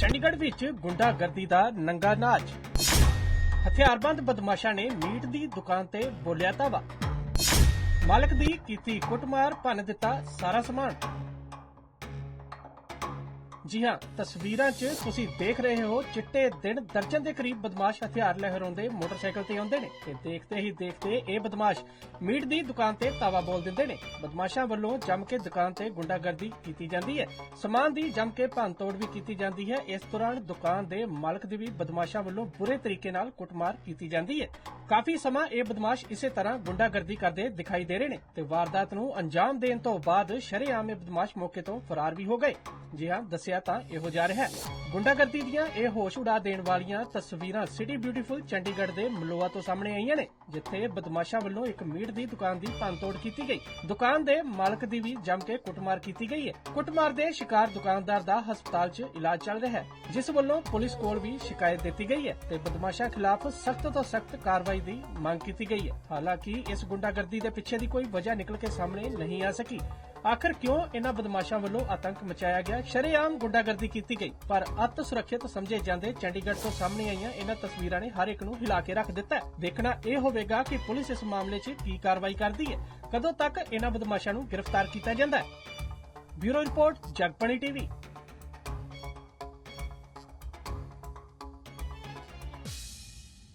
ਚੰਡੀਗੜ੍ਹ ਵਿੱਚ ਗੁੰਡਾਗਰਦੀ ਦਾ ਨੰਗਾ ਨਾਚ। ਹਥਿਆਰਬੰਦ ਬਦਮਾਸ਼ਾਂ ਨੇ ਮੀਟ ਦੀ ਦੁਕਾਨ ਤੇ ਬੋਲਿਆ ਤਾਵਾ ਮਾਲਕ ਦੀ ਕੀਤੀ ਕੁੱਟਮਾਰ ਭੰਨ ਦਿੱਤਾ ਸਾਰਾ ਸਮਾਨ। ਜੀ ਹਾਂ, ਤਸਵੀਰਾਂ 'ਚ ਤੁਸੀਂ ਦੇਖ ਰਹੇ ਹੋ ਚਿੱਟੇ ਦਿਨ ਦਰਜਨ ਦੇ ਕਰੀਬ ਬਦਮਾਸ਼ ਹਥਿਆਰ ਲਹਿਰਾਉਂਦੇ ਮੋਟਰਸਾਈਕਲ ਤੇ ਆਉਂਦੇ ਨੇ ਤੇ ਦੇਖਦੇ ਹੀ ਦੇਖਦੇ ਇਹ ਬਦਮਾਸ਼ ਮੀਟ ਦੀ ਦੁਕਾਨ ਤੇ ਤਾਵਾ ਬੋਲ ਦਿੰਦੇ ਨੇ। ਬਦਮਾਸ਼ਾਂ ਵੱਲੋਂ ਜੰਮ ਕੇ ਦੁਕਾਨ ਤੇ ਗੁੰਡਾਗਰਦੀ ਕੀਤੀ ਜਾਂਦੀ ਹੈ। ਸਮਾਨ ਦੀ ਜੰਮ ਕੇ ਭੰਨਤੋੜ ਵੀ ਕੀਤੀ ਜਾਂਦੀ ਹੈ। ਇਸ ਦੌਰਾਨ ਦੁਕਾਨ ਦੇ ਮਾਲਕ ਦੀ ਵੀ ਬਦਮਾਸ਼ਾਂ ਵੱਲੋਂ ਬੁਰੇ ਤਰੀਕੇ ਨਾਲ ਕੁੱਟਮਾਰ ਕੀਤੀ ਜਾਂਦੀ ਹੈ। ਕਾਫੀ ਸਮਾਂ ਇਹ ਬਦਮਾਸ਼ ਇਸੇ ਤਰ੍ਹਾਂ ਗੁੰਡਾਗਰਦੀ ਕਰਦੇ ਦਿਖਾਈ ਦੇ ਰਹੇ ਨੇ ਤੇ ਵਾਰਦਾਤ ਨੂੰ ਅੰਜਾਮ ਦੇਣ ਤੋਂ ਬਾਅਦ ਸ਼ਰੇਆਮ ਇਹ ਬਦਮਾਸ਼ ਮੌਕੇ ਤੋਂ ਫਰਾਰ ਵੀ ਹੋ ਗਏ। ਜੀ ਹਾਂ, ਦੱਸਿਆ ਤਾਂ ਇਹੋ ਜਾ ਰਿਹਾ। ਗੁੰਡਾਗਰਦੀ ਦੀਆਂ ਇਹ ਹੋਸ਼ ਉਡਾ ਦੇਣ ਵਾਲੀਆਂ ਤਸਵੀਰਾਂ ਸਿਟੀ ਬਿਊਟੀਫੁਲ ਚੰਡੀਗੜ੍ਹ ਦੇ ਮਲੋਆ ਤੋਂ ਸਾਹਮਣੇ ਆਈਆਂ ਨੇ, ਜਿੱਥੇ ਬਦਮਾਸ਼ਾਂ ਵੱਲੋਂ ਇੱਕ ਮੀਟ ਦੀ ਦੁਕਾਨ ਦੀ ਭੰਨਤੋੜ ਕੀਤੀ ਗਈ। ਦੁਕਾਨ ਦੇ ਮਾਲਕ ਦੀ ਵੀ ਜੰਮ ਕੇ ਕੁੱਟਮਾਰ ਕੀਤੀ ਗਈ ਹੈ। ਕੁੱਟਮਾਰ ਦੇ ਸ਼ਿਕਾਰ ਦੁਕਾਨਦਾਰ ਦਾ ਹਸਪਤਾਲ 'ਚ ਇਲਾਜ ਚੱਲ ਰਿਹਾ ਹੈ, ਜਿਸ ਵੱਲੋਂ ਪੁਲਿਸ ਕੋਲ ਵੀ ਸ਼ਿਕਾਇਤ ਦਿੱਤੀ ਗਈ ਹੈ ਤੇ ਬਦਮਾਸ਼ਾਂ ਖਿਲਾਫ ਸਖਤ ਤੋਂ ਸਖਤ ਕਾਰਵਾਈ ਦੀ ਮੰਗ ਕੀਤੀ ਗਈ ਹੈ। ਹਾਲਾਂਕਿ ਇਸ ਗੁੰਡਾਗਰਦੀ ਦੇ ਪਿੱਛੇ ਦੀ ਕੋਈ ਵਜ੍ਹਾ ਨਿਕਲ ਕੇ ਸਾਹਮਣੇ ਨਹੀਂ ਆ ਸਕੀ। ਆਖਰ ਕਿਉਂ ਇਹਨਾਂ ਬਦਮਾਸ਼ਾਂ ਵੱਲੋਂ ਆਤੰਕ ਮਚਾਇਆ ਗਿਆ? ਸ਼ਰੇਆਮ ਗੁੰਡਾਗਰਦੀ ਕੀਤੀ ਗਈ, ਪਰ ਅਤ ਸੁਰੱਖਿਅਤ ਸਮਝੇ ਜਾਂਦੇ ਚੰਡੀਗੜ੍ਹ ਤੋਂ ਸਾਹਮਣੇ ਆਈਆਂ ਇਹਨਾਂ ਤਸਵੀਰਾਂ ਨੇ ਹਰ ਇੱਕ ਨੂੰ ਹਿਲਾ ਕੇ ਰੱਖ ਦਿੱਤਾ ਦੇਖਣਾ ਇਹ ਹੋਵੇਗਾ ਕਿ ਪੁਲਿਸ ਇਸ ਮਾਮਲੇ 'ਚ ਕੀ ਕਾਰਵਾਈ ਕਰਦੀ ਹੈ। ਕਦੋਂ ਤੱਕ ਇਹਨਾਂ ਬਦਮਾਸ਼ਾਂ ਨੂੰ ਗ੍ਰਿਫਤਾਰ ਕੀਤਾ ਜਾਂਦਾ ਹੈ? Bureau report Jagbani TV.